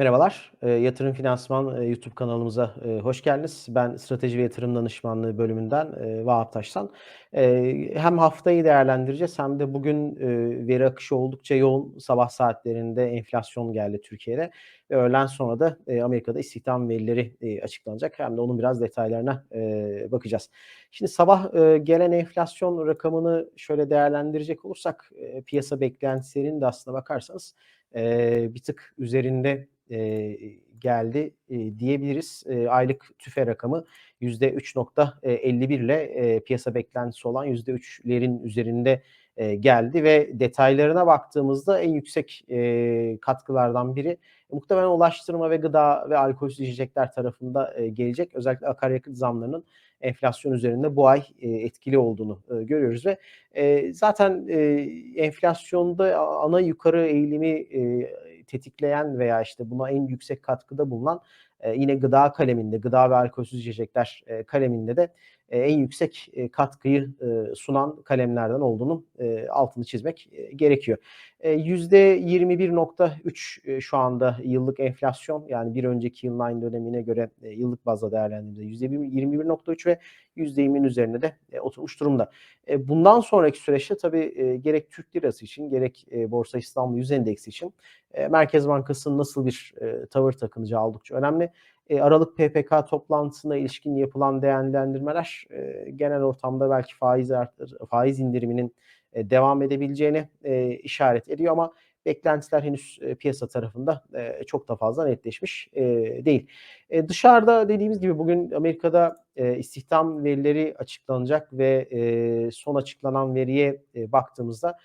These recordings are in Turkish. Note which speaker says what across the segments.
Speaker 1: Merhabalar, eee, Yatırım Finansman, eee, YouTube kanalımıza, eee, hoş geldiniz. Ben Strateji ve Yatırım Danışmanlığı bölümünden, eee, Vahap Taştan. Eee, hem haftayı değerlendireceğiz hem de bugün, eee, veri akışı oldukça yoğun. Sabah saatlerinde enflasyon geldi Türkiye'de ve öğleden sonra da, eee, Amerika'da istihdam verileri, eee, açıklanacak. Hem de onun biraz detaylarına, eee, bakacağız. Şimdi sabah, eee, gelen enflasyon rakamını şöyle değerlendirecek olursak, eee, piyasa beklentilerinin de aslına bakarsanız, eee, bir tık üzerinde, eee, geldi, eee, diyebiliriz. Eee, aylık tüfe rakamı %3.51 ile eee, piyasa beklentisi olan %3'lerin üzerinde, eee, geldi ve detaylarına baktığımızda en yüksek, eee, katkılardan biri muhtemelen ulaştırma ve gıda ve alkolsüz içecekler tarafında, eee, gelecek. Özellikle akaryakıt zamlarının enflasyon üzerinde bu ay, eee, etkili olduğunu, ııı, görüyoruz ve, eee, zaten, eee, enflasyonda ana yukarı eğilimi, eee, tetikleyen veya, işte, buna en yüksek katkıda bulunan, eee, yine gıda kaleminde, gıda ve alkolsüz içecekler, eee, kaleminde de, en yüksek, eee, katkıyı, ııı, sunan kalemlerden olduğunun, eee, altını çizmek, gerekiyor. Eee, %21.3 eee, şu anda yıllık enflasyon, yani bir önceki yılın aynı dönemine göre, yıllık bazda değerlendirdiğimizde %21.3 ve %20'nin üzerinde de, oturmuş durumda. Bundan sonraki süreçte tabii, gerek Türk lirası için gerek, Borsa İstanbul Yüz Endeksi için, Merkez Bankası'nın nasıl bir, tavır takınacağı oldukça önemli. Eee, Aralık PPK toplantısına ilişkin yapılan değerlendirmeler, eee, genel ortamda belki faiz artır faiz indiriminin, eee, devam edebileceğine, eee, işaret ediyor ama beklentiler henüz, piyasa tarafında, çok da fazla netleşmiş, değil. Eee, dışarıda dediğimiz gibi bugün Amerika'da, istihdam verileri açıklanacak ve, son açıklanan veriye, baktığımızda,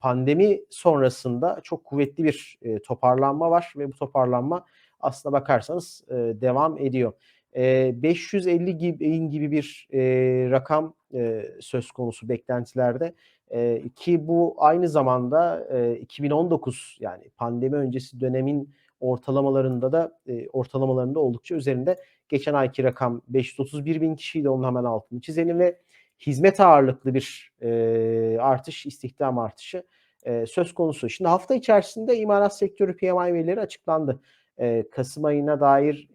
Speaker 1: pandemi sonrasında çok kuvvetli bir, toparlanma var ve bu toparlanma aslına bakarsanız, eee, devam ediyor. Eee, 550 gib bin gibi bir, eee, rakam, eee, söz konusu beklentilerde, eee, ki bu aynı zamanda, eee, 2019 yani pandemi öncesi dönemin ortalamalarında da, eee, ortalamalarında oldukça üzerinde. Geçen ayki rakam 531.000 kişiydi, onun hemen altını çizelim ve hizmet ağırlıklı bir, eee, artış, istihdam artışı, eee, söz konusu. Şimdi hafta içerisinde imalat sektörü PMI verileri açıklandı. Eee, kasım ayına dair,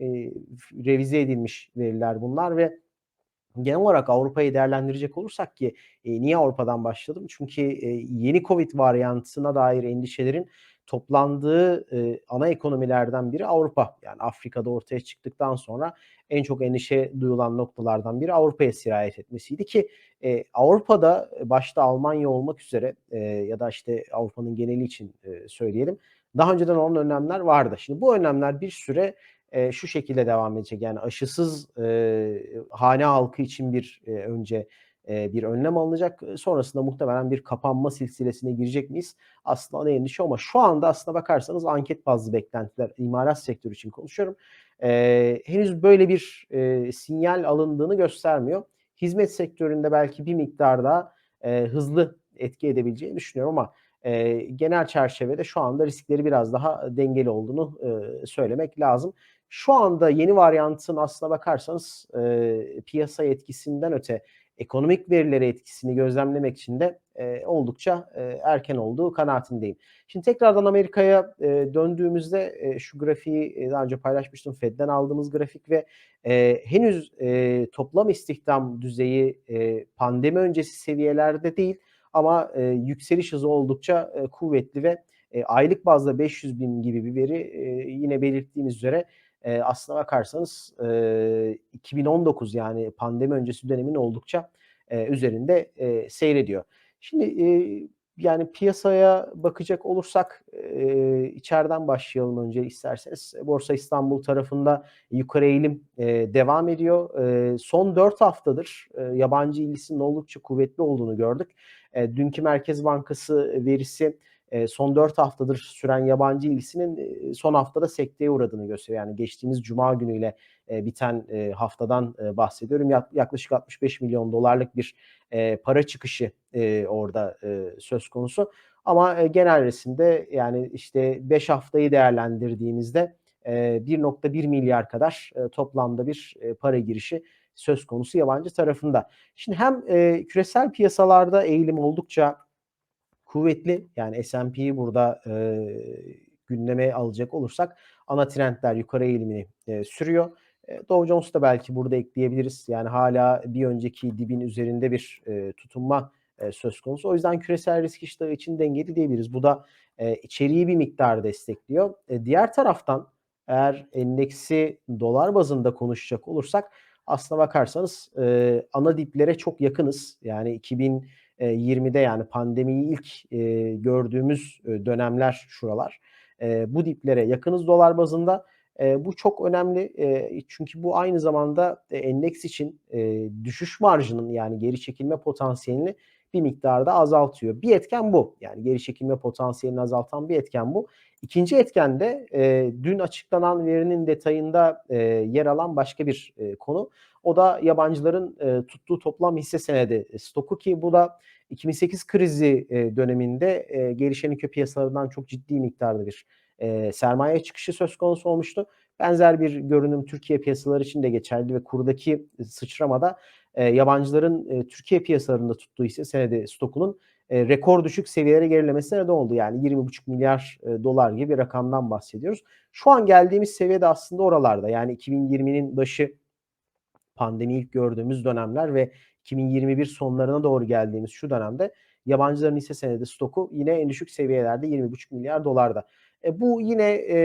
Speaker 1: f revize edilmiş veriler bunlar ve genel olarak Avrupa'yı değerlendirecek olursak ki, eee, niye Avrupa'dan başladım? Çünkü, eee, yeni COVID varyantına dair endişelerin toplandığı, eee, ana ekonomilerden biri Avrupa. Yani Afrika'da ortaya çıktıktan sonra en çok endişe duyulan noktalardan biri Avrupa'ya sirayet etmesiydi ki, eee, Avrupa'da başta Almanya olmak üzere, eee, ya da, işte, Avrupa'nın geneli için, eee, söyleyelim, daha önceden alınan önlemler vardı. Şimdi bu önlemler bir süre, eee, şu şekilde devam edecek. Yani aşısız, eee, hane halkı için bir, eee, önce, eee, bir önlem alınacak. Sonrasında muhtemelen bir kapanma silsilesine girecek miyiz? Aslında ana endişe ama şu anda aslına bakarsanız anket bazlı beklentiler, imalat sektörü için konuşuyorum, eee, henüz böyle bir, eee, sinyal alındığını göstermiyor. Hizmet sektöründe belki bir miktar daha, eee, hızlı etki edebileceğini düşünüyorum ama, eee, genel çerçevede şu anda riskleri biraz daha dengeli olduğunu, eee, söylemek lazım. Şu anda yeni varyantın aslına bakarsanız, eee, piyasa etkisinden öte ekonomik verilere etkisini gözlemlemek için de, eee, oldukça, eee, erken olduğu kanaatindeyim. Şimdi tekrardan Amerika'ya, eee, döndüğümüzde, eee, şu grafiği, daha önce paylaşmıştım. Fed'den aldığımız grafik ve, eee, henüz, eee, toplam istihdam düzeyi, eee, pandemi öncesi seviyelerde değil ama, eee, yükseliş hızı oldukça, eee, kuvvetli ve, eee, aylık bazda 500.000 gibi bir veri, eee, yine belirttiğimiz üzere, eee, aslına bakarsanız, eee, 2019 yani pandemi öncesi dönemin oldukça, eee, üzerinde, eee, seyrediyor. Şimdi, eee, yani piyasaya bakacak olursak, eee, içeriden başlayalım önce isterseniz. Borsa İstanbul tarafında yukarı eğilim, eee, devam ediyor. Eee, son 4 haftadır, eee, yabancı ilgisinin oldukça kuvvetli olduğunu gördük. Eee, dünkü Merkez Bankası verisi, son 4 haftadır süren yabancı ilgisinin, son haftada sekteye uğradığını gösteriyor. Yani geçtiğimiz cuma günüyle, biten, haftadan, bahsediyorum. Yak yaklaşık $65.000.000'lık bir, eee, para çıkışı, orada, söz konusu ama, genel resimde, yani, işte, 5 haftayı değerlendirdiğimizde, eee, $1.1 kadar, eee, toplamda bir, para girişi söz konusu yabancı tarafında. Şimdi hem, küresel piyasalarda eğilim oldukça kuvvetli, yani S&P'yi burada, eee, gündeme alacak olursak ana trendler yukarı eğilimini e, sürüyor. E, Dow Jones da belki burada ekleyebiliriz. Yani hala bir önceki dibin üzerinde bir e, tutunma e, söz konusu. O yüzden küresel risk iştahı için dengeli diyebiliriz. Bu da e, içeriği bir miktar destekliyor. E, diğer taraftan eğer endeksi dolar bazında konuşacak olursak aslına bakarsanız e, ana diplere çok yakınız. Yani 2020'de yani pandemiyi ilk e, gördüğümüz e, dönemler şuralar. E, bu diplere yakınız dolar bazında. E, bu çok önemli e, çünkü bu aynı zamanda e, endeks için e, düşüş marjının yani geri çekilme potansiyelini bir miktarda azaltıyor. Bir etken bu. Yani geri çekilme potansiyelini azaltan bir etken bu. İkinci etken de e, dün açıklanan verinin detayında e, yer alan başka bir e, konu. O da yabancıların e, tuttuğu toplam hisse senedi stoku ki bu da 2008 krizi e, döneminde e, gelişen ülke piyasalarından çok ciddi miktarda bir e, sermaye çıkışı söz konusu olmuştu. Benzer bir görünüm Türkiye piyasaları için de geçerli ve kurdaki sıçramada e, yabancıların e, Türkiye piyasalarında tuttuğu hisse senedi stokunun e, rekor düşük seviyelere gerilemesine neden oldu. Yani 20,5 milyar e, dolar gibi bir rakamdan bahsediyoruz. Şu an geldiğimiz seviyede aslında oralarda. Yani 2020'nin başı pandemi ilk gördüğümüz dönemler ve 2021 sonlarına doğru geldiğimiz şu dönemde yabancıların hisse senedi stoku yine en düşük seviyelerde 20,5 milyar dolarda. E, bu yine e,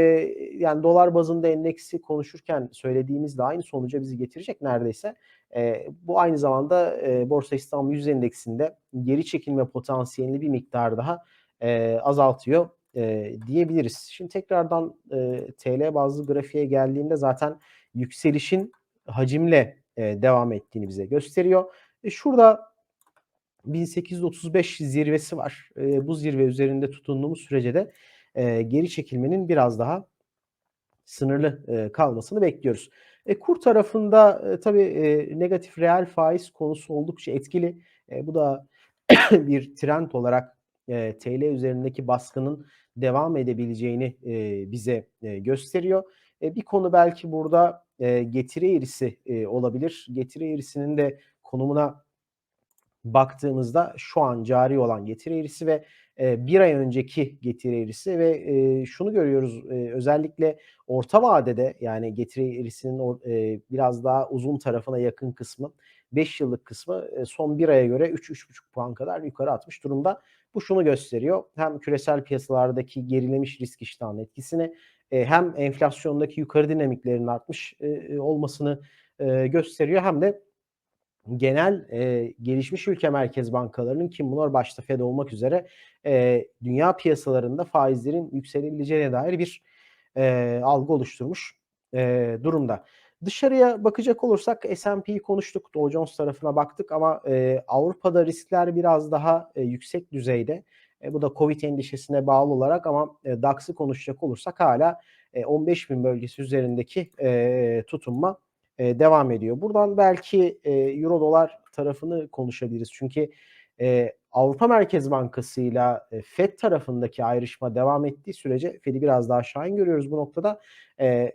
Speaker 1: yani dolar bazında endeksi konuşurken söylediğimizde aynı sonuca bizi getirecek neredeyse. E, bu aynı zamanda e, Borsa İstanbul Yüz Endeksinde geri çekilme potansiyelini bir miktar daha e, azaltıyor e, diyebiliriz. Şimdi tekrardan e, TL bazlı grafiğe geldiğimde zaten yükselişin hacimle e, devam ettiğini bize gösteriyor. E, şurada 1835 zirvesi var. E, bu zirve üzerinde tutunduğumuz sürece de e, geri çekilmenin biraz daha sınırlı e, kalmasını bekliyoruz. E, kur tarafında e, tabii e, negatif reel faiz konusu oldukça etkili. E, bu da bir trend olarak e, TL üzerindeki baskının devam edebileceğini e, bize e, gösteriyor. E, bir konu belki burada e, getiri eğrisi e, olabilir. Getiri eğrisinin de konumuna baktığımızda şu an cari olan getiri eğrisi ve bir ay önceki getiri eğrisi ve şunu görüyoruz özellikle orta vadede yani getiri eğrisinin biraz daha uzun tarafına yakın kısmı 5 yıllık kısmı son bir aya göre 3-3,5 puan kadar yukarı atmış durumda. Bu şunu gösteriyor hem küresel piyasalardaki gerilemiş risk iştahının etkisini hem enflasyondaki yukarı dinamiklerin artmış olmasını gösteriyor hem de genel e, gelişmiş ülke merkez bankalarının kim bunlar başta Fed olmak üzere e, dünya piyasalarında faizlerin yükselebileceğine dair bir e, algı oluşturmuş e, durumda. Dışarıya bakacak olursak S&P'yi konuştuk, Dow Jones tarafına baktık ama e, Avrupa'da riskler biraz daha e, yüksek düzeyde. E, bu da Covid endişesine bağlı olarak ama e, DAX'ı konuşacak olursak hala e, 15 bin bölgesi üzerindeki e, tutunma e, devam ediyor. Buradan belki e, Euro dolar tarafını konuşabiliriz. Çünkü e, Avrupa Merkez Bankası ile FED tarafındaki ayrışma devam ettiği sürece Fed'i biraz daha aşağı görüyoruz bu noktada. E, e,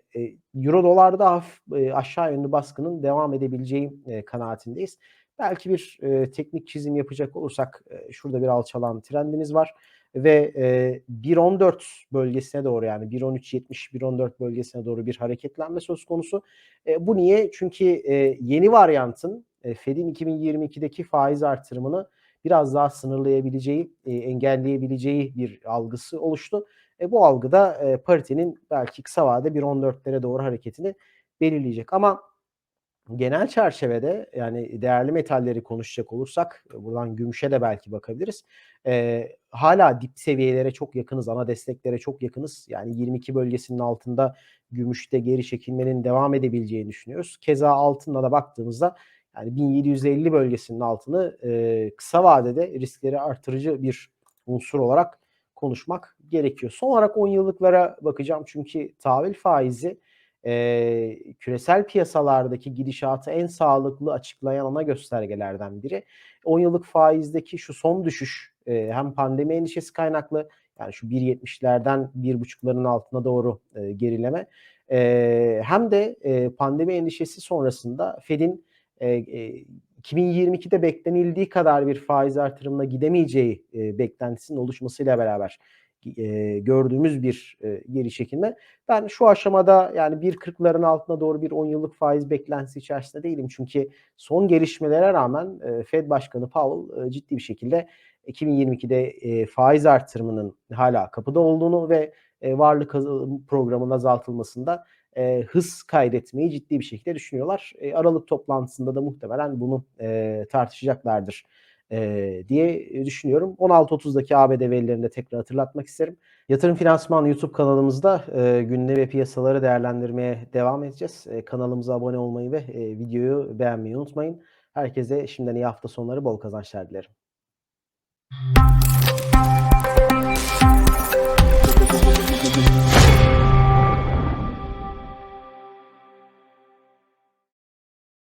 Speaker 1: Euro dolarda hafif e, aşağı yönlü baskının devam edebileceği e, kanaatindeyiz. Belki bir e, teknik çizim yapacak olursak e, şurada bir alçalan trendimiz var ve e, 1.14 bölgesine doğru yani 1.13.70 1.14 bölgesine doğru bir hareketlenme söz konusu. E, bu niye? Çünkü e, yeni varyantın e, Fed'in 2022'deki faiz artırımını biraz daha sınırlayabileceği, e, engelleyebileceği bir algısı oluştu. E, bu algıda e, paritenin belki kısa vadede 1.14'lere doğru hareketini belirleyecek. Ama genel çerçevede yani değerli metalleri konuşacak olursak buradan gümüşe de belki bakabiliriz. E, hala dip seviyelere çok yakınız, ana desteklere çok yakınız. Yani 22 bölgesinin altında gümüşte geri çekilmenin devam edebileceğini düşünüyoruz. Keza altında da baktığımızda yani 1750 bölgesinin altını e, kısa vadede riskleri artırıcı bir unsur olarak konuşmak gerekiyor. Son olarak 10 yıllıklara bakacağım çünkü tahvil faizi e, küresel piyasalardaki gidişatı en sağlıklı açıklayan ana göstergelerden biri. 10 yıllık faizdeki şu son düşüş e, hem pandemi endişesi kaynaklı yani şu 1.70'lerden 1.5'ların altına doğru e, gerileme e, hem de e, pandemi endişesi sonrasında Fed'in e, e, 2022'de beklenildiği kadar bir faiz artırımına gidemeyeceği e, beklentisinin oluşmasıyla beraber eee, gördüğümüz bir, eee, geri çekilme. Ben şu aşamada yani 1.40'ların altına doğru bir 10 yıllık faiz beklentisi içerisinde değilim. Çünkü son gelişmelere rağmen, eee, Fed Başkanı Powell, eee, ciddi bir şekilde 2022'de, eee, faiz artırımının hâlâ kapıda olduğunu ve, eee, varlık programının azaltılmasında, eee, hız kaydetmeyi ciddi bir şekilde düşünüyorlar. Eee, aralık toplantısında da muhtemelen bunu, eee, tartışacaklardır, eee, diye, düşünüyorum. 16.30'daki ABD verilerini de tekrar hatırlatmak isterim. Yatırım Finansman YouTube kanalımızda, eee, gündemi ve piyasaları değerlendirmeye devam edeceğiz. Eee, kanalımıza abone olmayı ve, eee, videoyu beğenmeyi unutmayın. Herkese şimdiden iyi hafta sonları, bol kazançlar dilerim.